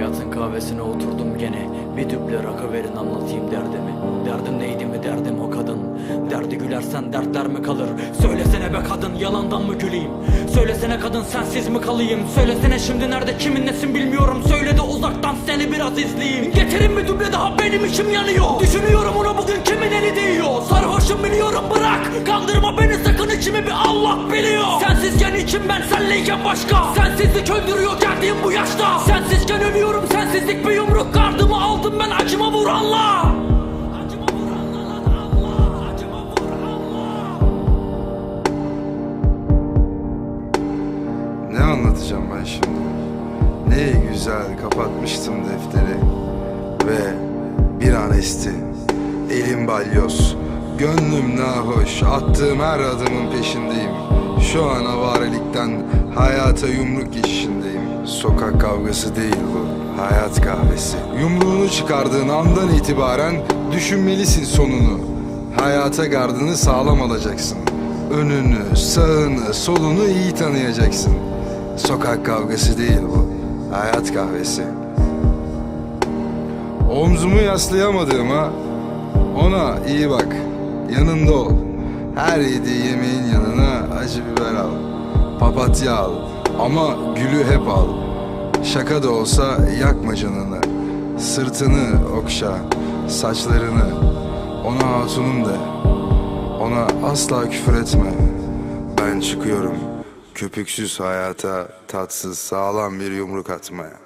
kahvesine oturdum gene. Bir düble rakı verin anlatayım derdimi. Derdim neydi mi derdim o kadın? Derdi gülersen dertler mi kalır? Söylesene be kadın yalandan mı güleyim? Söylesene kadın sensiz mi kalayım? Söylesene şimdi nerede kimin nesin bilmiyorum. Söyle de uzaktan seni biraz izleyeyim. Getirin bir düble daha benim içim yanıyor. Düşünüyorum ona bugün kimin eli değiyor? Sarhoşum biliyorum bırak! Kandırma beni sakın içimi bir Allah biliyor. Sensizken içim ben senleyken başka. Sensizlik öldürüyor geldiğim bu yaşta. Sensizken ölüyorum sensizlik bir yumruk Gardımı aldım ben Acıma vur Allah. Ne anlatacağım ben şimdi? Ne güzel kapatmıştım defteri Ve bir an esti. Elim balyoz Gönlüm nahoş Attığım her adımın peşindeyim Şu an avarelikten Hayata yumruk geçişindeyim. Sokak kavgası değil bu Hayat kahvesi. Yumruğunu çıkardığın andan itibaren Düşünmelisin sonunu. Hayata gardını sağlam alacaksın. Önünü, sağını, solunu iyi tanıyacaksın. Sokak kavgası değil bu Hayat kahvesi. Omzumu yaslayamadığıma Ona iyi bak Yanında ol. Her yediği yemeğin yanına acı biber al Papatya al Ama gülü hep al. Şaka da olsa yakma canını Sırtını okşa Saçlarını. Ona hatunum de Ona asla küfür etme. Ben çıkıyorum Köpüksüz hayata Tatsız sağlam bir yumruk atmaya